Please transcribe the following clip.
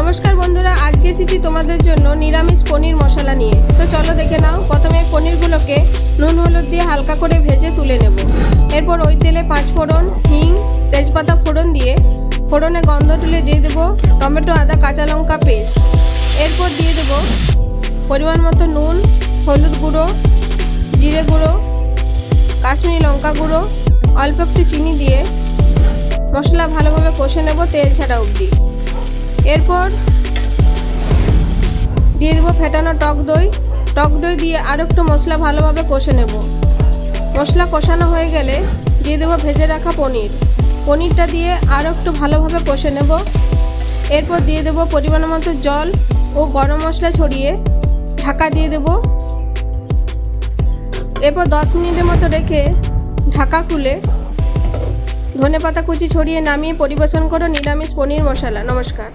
নমস্কার বন্ধুরা, আজকে এসেছি তোমাদের জন্য নিরামিষ পনির মশলা নিয়ে। তো চলো দেখে নাও, প্রথমে পনিরগুলোকে নুন, হলুদ দিয়ে হালকা করে ভেজে তুলে নেব। এরপর ওই তেলে পাঁচ ফোড়ন হিং, তেজপাতা ফোড়ন দিয়ে ফোড়নে গন্ধ তুলে দিয়ে দেবো টমেটো, আদা, কাঁচা লঙ্কা পেস্ট। এরপর দিয়ে দেবো পরিমাণ মতো নুন, হলুদ গুঁড়ো, জিরে গুঁড়ো, কাশ্মীরি লঙ্কা গুঁড়ো, অল্প একটু চিনি দিয়ে মশলা ভালোভাবে কষে নেব তেল ছাড়া অবধি। এরপর দিয়ে দেবো ফেটানো টক দই। টক দই দিয়ে আরও একটু মশলা ভালোভাবে কষে নেব। মশলা কষানো হয়ে গেলে দিয়ে দেবো ভেজে রাখা পনির। পনিরটা দিয়ে আরও একটু ভালোভাবে কষে নেব। এরপর দিয়ে দেবো পরিমাণ মতো জল ও গরম মশলা ছড়িয়ে ঢাকা দিয়ে দেবো। এরপর দশ মিনিটের মতো রেখে ঢাকা খুলে ধনে পাতা কুচি ছড়িয়ে নামিয়ে পরিবেশন করো নিরামিষ পনির মশলা। নমস্কার।